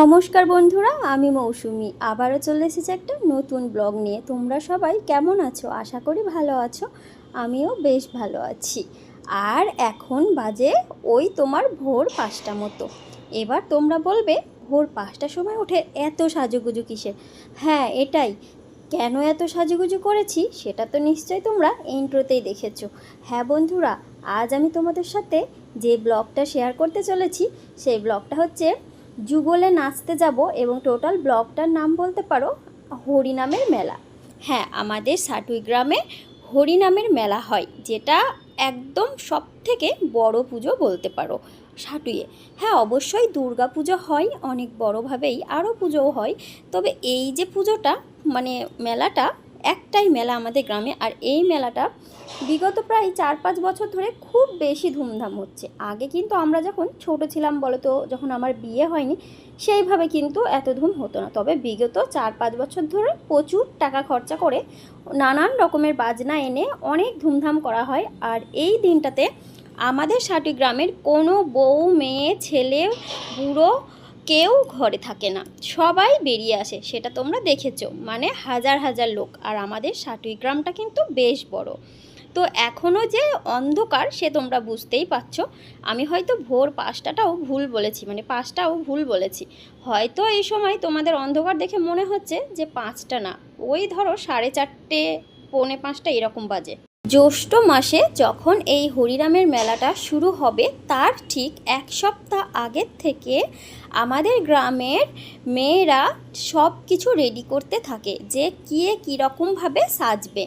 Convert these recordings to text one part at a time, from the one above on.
নমস্কার বন্ধুরা, আমি মৌসুমি। আবারও চলে এসেছি একটা নতুন ব্লগ নিয়ে। তোমরা সবাই কেমন আছো? আশা করি ভালো আছো। আমিও বেশ ভালো আছি। আর এখন বাজে ওই তোমার ভোর পাঁচটা মতো। এবার তোমরা বলবে, ভোর পাঁচটার সময় উঠে এত সাজুগুজু কিসের? হ্যাঁ এটাই। কেন এত সাজুগুজু করেছি? সেটা তো নিশ্চয়ই তোমরা ইন্ট্রোতেই দেখেছ। হ্যাঁ বন্ধুরা, আজ আমি তোমাদের সাথে যে ব্লগটা শেয়ার করতে চলেছি, সেই ব্লগটা হচ্ছে যুগলে নাচতে যাব এবং টোটাল ব্লগটার নাম বলতে পারো হরিনামের মেলা। হ্যাঁ আমাদের সাটুই গ্রামে হরিনামের মেলা হয়, যেটা একদম সব থেকে বড় পুজো বলতে পারো সাটুইয়ে। হ্যাঁ অবশ্যই দুর্গা পুজো হয়, অনেক বড়োভাবেই আরও পুজোও হয়, তবে এই যে পুজোটা মানে মেলাটা একটাই মেলা আমাদের গ্রামে আর এই মেলাটা বিগত প্রায় চার পাঁচ বছর ধরে খুব বেশি ধুমধাম হচ্ছে। আগে কিন্তু আমরা যখন ছোট ছিলাম বলো তো যখন আমার বিয়ে হয়নি, সেইভাবে কিন্তু এত ধুম হতো না। তবে বিগত চার পাঁচ বছর ধরে প্রচুর টাকা খরচা করে নানান রকমের বাজনা এনে অনেক ধুমধাম করা হয়। আর এই দিনটাতে আমাদের সাটি গ্রামের কোনো বউ, মেয়ে, ছেলে, বুড়ো কেউ ঘরে থাকে না। সবাই বেরিয়ে আসে, সেটা তোমরা দেখেছ। মানে হাজার হাজার লোক, আর আমাদের সাটুই গ্রামটা কিন্তু বেশ বড়। তো এখনও যে অন্ধকার, সে তোমরা বুঝতেই পারছ। আমি হয়তো ভোর পাঁচটাটাও ভুল বলেছি মানে পাঁচটাও ভুল বলেছি। হয়তো এই সময় তোমাদের অন্ধকার দেখে মনে হচ্ছে যে পাঁচটা না। ওই ধরো সাড়ে চারটে, পৌনে পাঁচটা এরকম বাজে। জ্যৈষ্ঠ মাসে যখন এই হরিরামের মেলাটা শুরু হবে, তার ঠিক এক সপ্তাহ আগের থেকে আমাদের গ্রামের মেয়েরা সব কিছু রেডি করতে থাকে যে কে কীরকমভাবে সাজবে।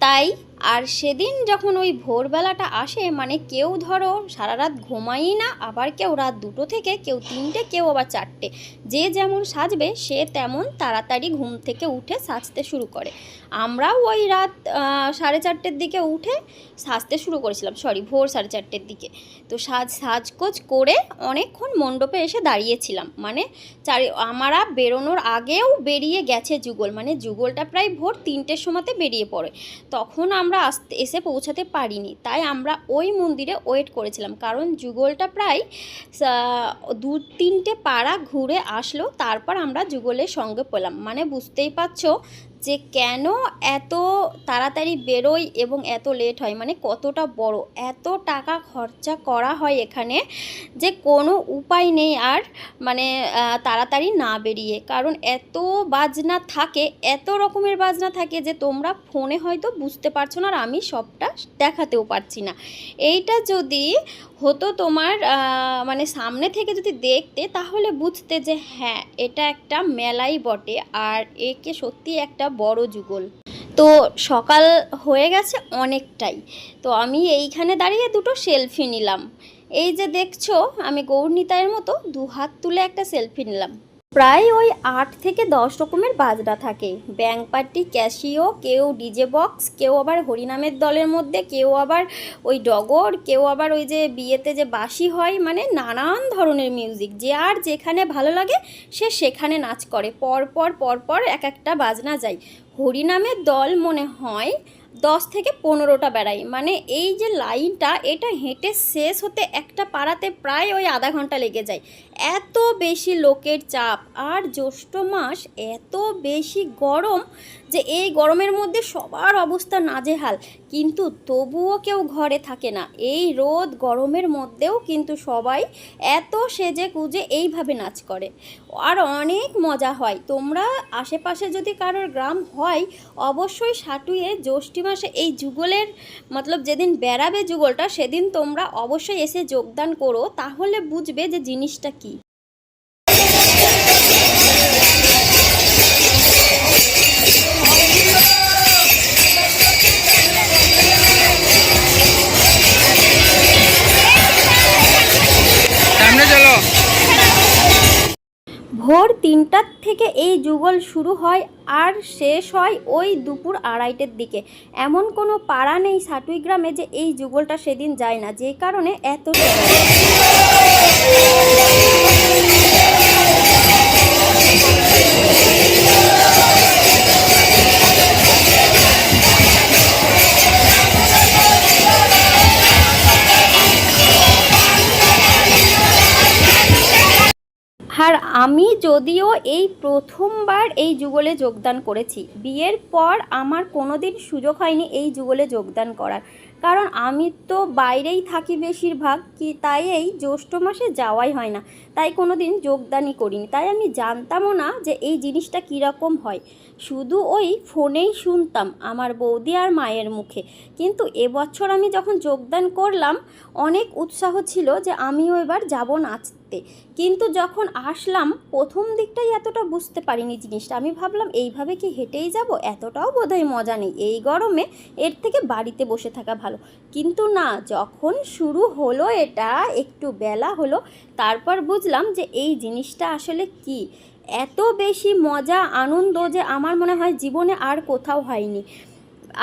তাই আর সেদিন যখন ওই ভোরবেলাটা আসে মানে কেউ ধরো সারা রাত ঘুমাই না, আবার কেউ রাত দুটো থেকে, কেউ তিনটে, কেউ আবার চারটে, যে যেমন সাজবে, সে তেমন তাড়াতাড়ি ঘুম থেকে উঠে সাজতে শুরু করে। আমরাও ওই রাত সাড়ে চারটের দিকে উঠে সাজতে শুরু করেছিলাম সরি ভোর সাড়ে চারটের দিকে। তো সাজ, সাজগোজ করে অনেকক্ষণ মণ্ডপে এসে দাঁড়িয়েছিলাম মানে চারি, আমারা বেরোনোর আগেও বেরিয়ে গেছে যুগল। মানে যুগলটা প্রায় ভোর তিনটের সময়তে বেরিয়ে পড়ে। তখন আমরা আসতে, এসে পৌঁছাতে পারিনি। তাই আমরা ওই মন্দিরে ওয়েট করেছিলাম। কারণ যুগলটা প্রায় দু, তিনটে পাড়া ঘুরে আসলো। তারপর আমরা যুগলের সঙ্গে পেলাম। মানে বুঝতেই পারছ যে কেন এত তাড়াতাড়ি বেরোয় এবং এত লেট হয়? মানে কতটা বড়? এত টাকা খরচা করা হয় এখানে যে কোনো উপায় নেই আর মানে তাড়াতাড়ি না বেরিয়ে। কারণ এত বাজনা থাকে, এত রকমের বাজনা থাকে যে তোমরা ফোনে হয়তো বুঝতে পারছ না আর আমি সবটা দেখাতেও পারছি না। এইটা যদি হতো তোমার মানে সামনে থেকে যদি দেখতে তাহলে বুঝতে যে হ্যাঁ এটা একটা মেলাই বটে আর একে সত্যি একটা বড় যুগল। তো সকাল হয়ে গেছে অনেকটাই। তো আমি এইখানে দাঁড়িয়ে দুটো সেলফি নিলাম। এই যে দেখছ, আমি গৌরনিতায়ের মতো দু হাত তুলে একটা সেলফি নিলাম। প্রায় ওই আট থেকে দশ রকমের বাজনা থাকে। ব্যাংক পার্টি ক্যাশিও, কেউ ডিজে বক্স, কেউ আবার হরিনামের দলের মধ্যে, কেউ আবার ওই ডগর, কেউ আবার ওই যে বিয়েতে যে বাসি হয় মানে নানান ধরনের মিউজিক যে আর যেখানে ভালো লাগে, সে সেখানে নাচ করে। পরপর পরপর এক একটা বাজনা যায়। হরিনামের দল মনে হয় দশ থেকে পনেরোটা বেড়াই মানে এই যে লাইনটা, এটা হেঁটে শেষ হতে একটা পাড়াতে প্রায় ওই আধা ঘণ্টা লেগে যায়। এত বেশি লোকের চাপ আর জ্যৈষ্ঠ মাস এত বেশি গরম যে এই গরমের মধ্যে সবার অবস্থা নাজেহাল। কিন্তু তবুও কেউ ঘরে থাকে না। এই রোদ গরমের মধ্যেও কিন্তু সবাই এত সেজে কুজে এইভাবে নাচ করে। আর অনেক মজা হয়। তোমরা আশেপাশে যদি কারোর গ্রাম হয়, অবশ্যই সাটুয়ে জ্যৈষ্ঠী মাসে এই যুগলের মতলব যেদিন বেড়াবে যুগলটা, সেদিন তোমরা অবশ্যই এসে যোগদান করো। তাহলে বুঝবে যে জিনিসটা সামনে চলো। ভোর তিনটার থেকে এই যুগল শুরু হয় আর শেষ হয় ওই দুপুর আড়াইটের দিকে। এমন কোনো পাড়া নেই সাটুই গ্রামে যে এই যুগলটা সেদিন যায় না, যে কারণে এত আর আমি যদিও এই প্রথমবার এই যুগলে যোগদান করেছি। বিয়ের পর আমার কোনো দিন সুযোগ হয়নি এই যুগলে যোগদান করার। কারণ আমি তো বাইরেই থাকি বেশিরভাগ, কি তাই এই জ্যৈষ্ঠ মাসে যাওয়াই হয় না। তাই কোনো দিন যোগদানই করিনি। তাই আমি জানতামও না যে এই জিনিসটা কীরকম হয়। শুধু ওই ফোনেই শুনতাম আমার বৌদি আর মায়ের মুখে। কিন্তু এবছর আমি যখন যোগদান করলাম, অনেক উৎসাহ ছিল যে আমিও এবার যাব নাচতে কিন্তু যখন আসলাম, প্রথম দিকটাই এতটা বুঝতে পারিনি জিনিসটা। আমি ভাবলাম, এইভাবে কি হেঁটেই যাব? এতটাও বোধহয় মজা নেই। এই গরমে এর থেকে বাড়িতে বসে থাকা ভালো। কিন্তু না, যখন শুরু হলো এটা, একটু বেলা হলো, তারপর বুঝলাম যে এই জিনিসটা আসলে কি? এত বেশি মজা, আনন্দ যে আমার মনে হয় জীবনে আর কোথাও হয়নি।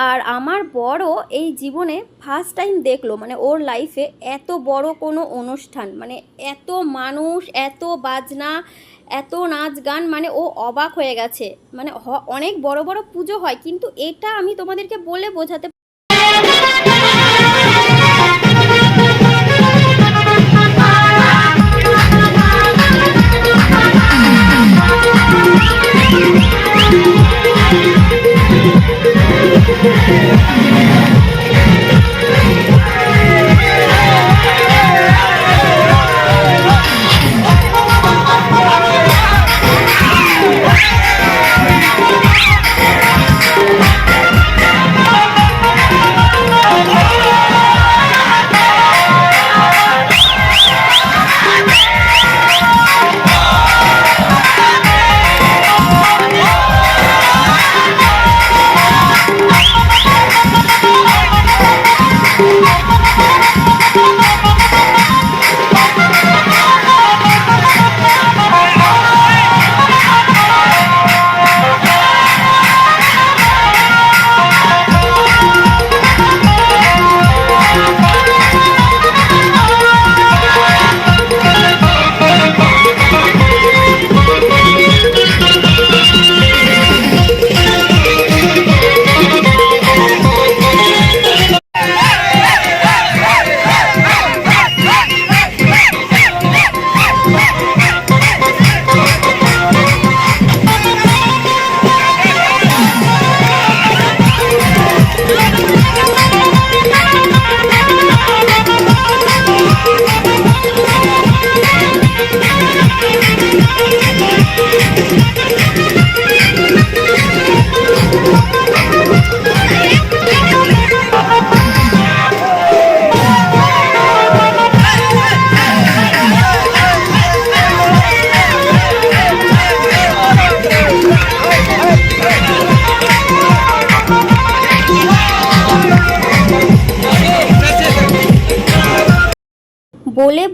আর আমার বড় এই জীবনে ফার্স্ট টাইম দেখল মানে ওর লাইফে এত বড় কোনো অনুষ্ঠান মানে এত মানুষ, এত বাজনা, এত নাচ গান মানে ও অবাক হয়ে গেছে। মানে অনেক বড় বড় পুজো হয়, কিন্তু এটা আমি তোমাদেরকে বলে বোঝাতে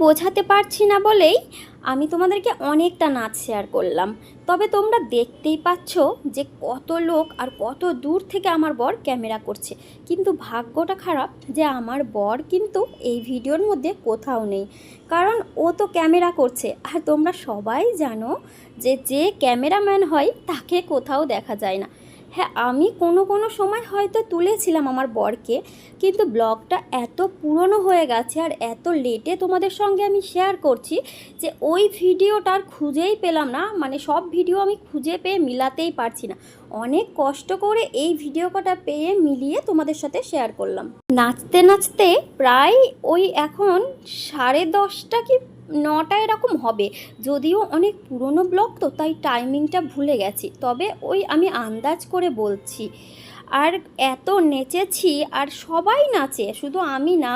বোঝাতে পারছি না বলেই আমি তোমাদেরকে অনেকটা নাচ শেয়ার করলাম। তবে তোমরা দেখতেই পাচ্ছ যে কত লোক আর কত দূর থেকে আমার বর ক্যামেরা করছে। কিন্তু ভাগ্যটা খারাপ যে আমার বর কিন্তু এই ভিডিওর মধ্যে কোথাও নেই। কারণ ও তো ক্যামেরা করছে। আর তোমরা সবাই জানো যে যে ক্যামেরাম্যান হয় তাকে কোথাও দেখা যায় না। হ্যাঁ আমি কোনো কোনো সময় হয়তো তুলেছিলাম আমার বরকে, কিন্তু ব্লগটা এত পুরনো হয়ে গেছে আর এত লেটে তোমাদের সঙ্গে আমি শেয়ার করছি যে ওই ভিডিওটা আর খুঁজেই পেলাম না। মানে সব ভিডিও আমি খুঁজে পেয়ে মিলাতেই পারছি না। অনেক কষ্ট করে এই ভিডিও কটা পেয়ে মিলিয়ে তোমাদের সাথে শেয়ার করলাম। নাচতে নাচতে প্রায় ওই এখন সাড়ে দশটা কি নটা এরকম হবে। যদিও অনেক পুরনো ব্লগ তো, তাই টাইমিংটা ভুলে গেছি। তবে ওই আমি আন্দাজ করে বলছি। আর এত নেচেছি আর সবাই নাচে, শুধু আমি না,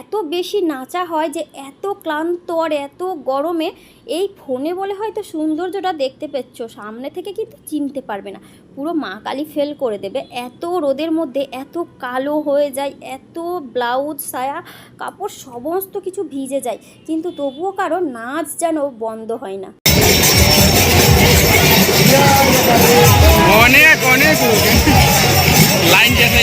এত বেশি নাচা হয় যে এত ক্লান্ত আর এত গরমে, এই ফোনে বলে হয়তো সৌন্দর্যটা দেখতে পেচ্ছ, সামনে থেকে কিন্তু চিনতে পারবে না। পুরো মা কালী ফেল করে দেবে, এত রোদের মধ্যে এত কালো হয়ে যায়, এত ব্লাউজ, সায়া, কাপড়, সমস্ত কিছু ভিজে যায়, কিন্তু তবুও কারও নাচ যেন বন্ধ হয় না। অনেক অনেক লোক লাইন যেতে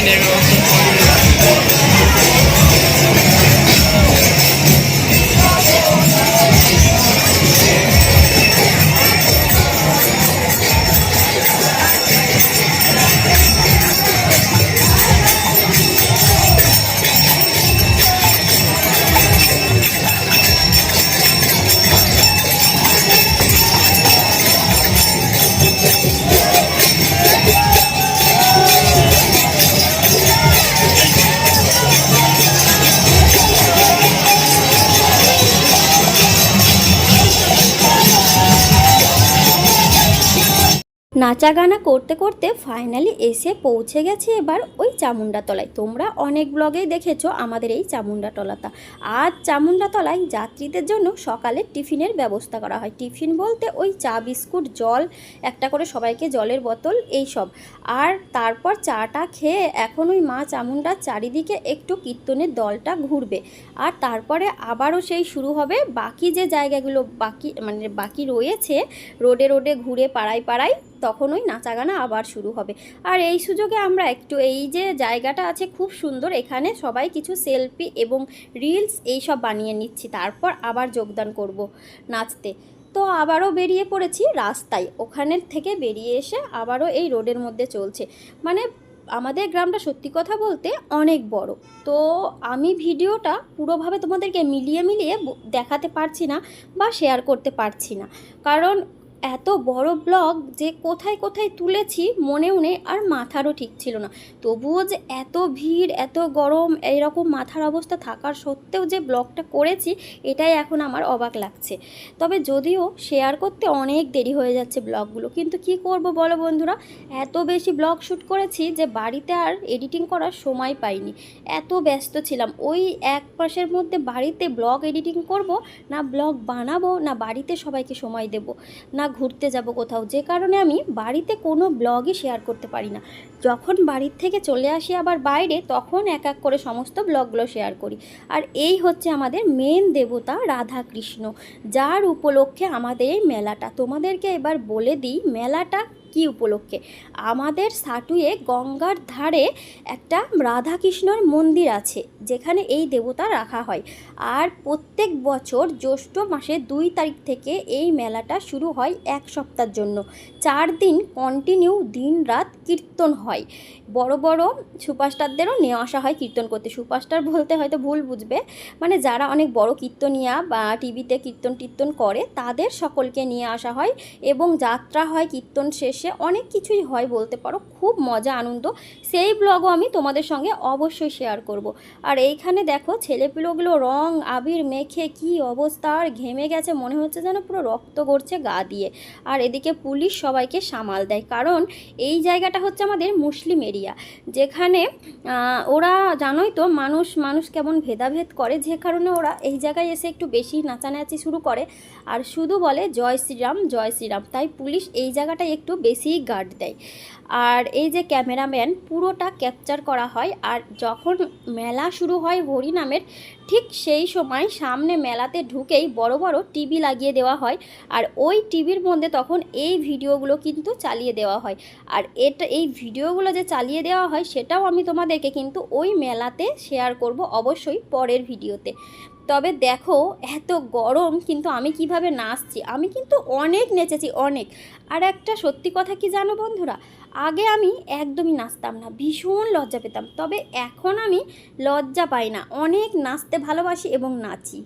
নেই নাচা গানা করতে করতে ফাইনালি এসে পৌঁছে গেছে এবার ওই চামুন্ডাতলায় তোমরা অনেক ব্লগেই দেখেছ আমাদের এই চামুন্ডাতলাটা আজ চামুন্ডাতলায় যাত্রীদের জন্য সকালে টিফিনের ব্যবস্থা করা হয়। টিফিন বলতে ওই চা, বিস্কুট, জল, একটা করে সবাইকে জলের বোতল, এই সব। আর তারপর চাটা খেয়ে এখন ওই মা চামুন্ডার চারিদিকে একটু কীর্তনের দলটা ঘুরবে। আর তারপরে আবারও সেই শুরু হবে। বাকি যে জায়গাগুলো বাকি মানে বাকি রয়েছে, রোডে রোডে ঘুরে পাড়ায় পাড়ায় তখন ওই নাচা গানা আবার শুরু হবে। আর এই সুযোগে আমরা একটু এই যে জায়গাটা আছে খুব সুন্দর, এখানে সবাই কিছু সেলফি এবং রিলস এই সব বানিয়ে নিচ্ছি। তারপর আবার যোগদান করব নাচতে। তো আবারও বেরিয়ে পড়েছি রাস্তায়। ওখানের থেকে বেরিয়ে এসে আবারও এই রোডের মধ্যে চলছে। মানে আমাদের গ্রামটা সত্যি কথা বলতে অনেক বড়। তো আমি ভিডিওটা পুরোভাবে তোমাদেরকে মিলিয়ে মিলিয়ে দেখাতে পারছি না বা শেয়ার করতে পারছি না। কারণ এত বড় ব্লগ যে কোথায় কোথায় তুলেছি মনেও নেই আর মাথারও ঠিক ছিল না। তবুও যে এত ভিড়, এত গরম, এইরকম মাথার অবস্থা থাকার সত্ত্বেও যে ব্লগটা করেছি, এটাই এখন আমার অবাক লাগছে। তবে যদিও শেয়ার করতে অনেক দেরি হয়ে যাচ্ছে ব্লগগুলো, কিন্তু কি করব বলো বন্ধুরা? এত বেশি ব্লগ শ্যুট করেছি যে বাড়িতে আর এডিটিং করার সময় পাইনি। এত ব্যস্ত ছিলাম, ওই এক মাসের মধ্যে বাড়িতে ব্লগ এডিটিং করব, না ব্লগ বানাবো, না বাড়িতে সবাইকে সময় দেব। না ঘুরতে যাব কোথাও, যে কারণে আমি বাড়িতে কোনো ব্লগই শেয়ার করতে পারি না। যখন বাড়ির থেকে চলে আসি আবার বাইরে, তখন এক এক করে সমস্ত ব্লগগুলো শেয়ার করি। আর এই হচ্ছে আমাদের মেন দেবতা রাধা কৃষ্ণ যার উপলক্ষে আমাদের এই মেলাটা। তোমাদেরকে এবার বলে দিই, মেলাটা কি উপলক্ষে? আমাদের সাটুয়ে গঙ্গার ধারে একটা রাধাকৃষ্ণর মন্দির আছে, যেখানে এই দেবতা রাখা হয়। আর প্রত্যেক বছর জ্যৈষ্ঠ মাসে দুই তারিখ থেকে এই মেলাটা শুরু হয় এক সপ্তাহের জন্য। চার দিন কন্টিনিউ দিন রাত কীর্তন হয়। বড় বড় সুপারস্টারদেরও নিয়ে আসা হয় কীর্তন করতে। সুপারস্টার বলতে হয়তো ভুল বুঝবে মানে যারা অনেক বড় কীর্তনিয়া বা টিভিতে কীর্তন টীর্তন করে, তাদের সকলকে নিয়ে আসা হয় এবং যাত্রা হয় কীর্তন শেষে। অনেক কিছুই হয় বলতে পারো, খুব মজা, আনন্দ। সেই ব্লগও আমি তোমাদের সঙ্গে অবশ্যই শেয়ার করব। আর এইখানে দেখো ছেলেপিলোগুলো রং, আবির মেখে কি অবস্থা, আর ঘেমে গেছে, মনে হচ্ছে যেন পুরো রক্ত গড়ছে গা দিয়ে। আর এদিকে পুলিশ সবাইকে সামাল দেয়, কারণ এই জায়গাটা হচ্ছে আমাদের মুসলিম এরিয়া। যেখানে ওরা জানোই তো মানুষ মানুষ কেমন ভেদাভেদ করে, যে কারণে ওরা এই জায়গায় এসে একটু বেশি নাচানাচি শুরু করে। আর শুধু বলে জয় শ্রীরাম জয় শ্রীরাম। তাই পুলিশ এই জায়গাটায় একটু বেশি গার্ড দেয়। আর এই যে ক্যামেরাম্যান, পুরোটা ক্যাপচার করা হয় আর যখন মেলা শুরু হয় হরিনামের, ঠিক সেই সময় সামনে মেলাতে ঢুকেই বড় বড় টিভি লাগিয়ে দেওয়া হয় আর ওই টিভির মধ্যে তখন এই ভিডিওগুলো কিন্তু চালিয়ে দেওয়া হয়। আর এটা, এই ভিডিওগুলো যে চালিয়ে দেওয়া হয় সেটাও আমি তোমাদেরকে কিন্তু ওই মেলাতে শেয়ার করব অবশ্যই পরের ভিডিওতে। তবে দেখো, এত গরম কিন্তু আমি কীভাবে নাচছি? আমি কিন্তু অনেক নেচেছি, অনেক। আর একটা সত্যি কথা কি জানো বন্ধুরা? আগে আমি একদমই নাচতাম না, ভীষণ লজ্জা পেতাম। তবে এখন আমি লজ্জা পাই না, অনেক নাচতে ভালোবাসি এবং নাচি।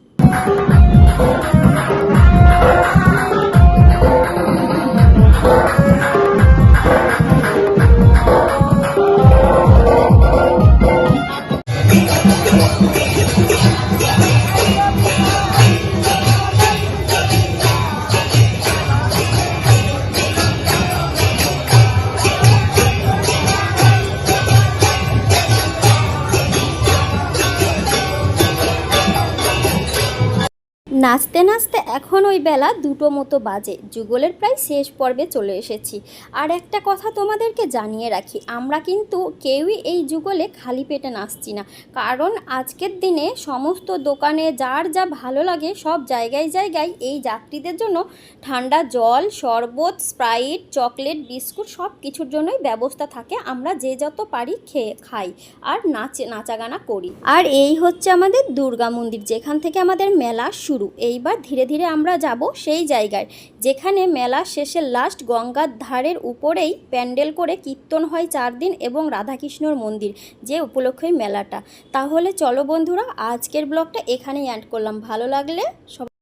এখন ওই বেলা দুটো মতো বাজে। যুগলের প্রায় শেষ পর্বে চলে এসেছি। আর একটা কথা তোমাদেরকে জানিয়ে রাখি, আমরা কিন্তু কেউই এই যুগলে খালি পেটে নাচছি না। কারণ আজকের দিনে সমস্ত দোকানে যার যা ভালো লাগে সব জায়গায় জায়গায় এই যাত্রীদের জন্য ঠান্ডা জল, শরবত, স্প্রাইট, চকলেট, বিস্কুট সব কিছুর জন্যই ব্যবস্থা থাকে। আমরা যে যত পারি খেয়ে খাই আর নাচে, নাচাগানা করি। আর এই হচ্ছে আমাদের দুর্গা মন্দির, যেখান থেকে আমাদের মেলা শুরু। এইবার ধীরে ধীরে আমরা যাব সেই জায়গায়, যেখানে মেলা শেষে লাস্ট গঙ্গার ধারের উপরেই প্যান্ডেল করে কীর্তন হয় চার দিন এবং রাধাকৃষ্ণর মন্দির, যে উপলক্ষে মেলাটা। তাহলে চলো বন্ধুরা, আজকের ব্লগটা এখানেই অ্যাড করলাম। ভালো লাগলে সব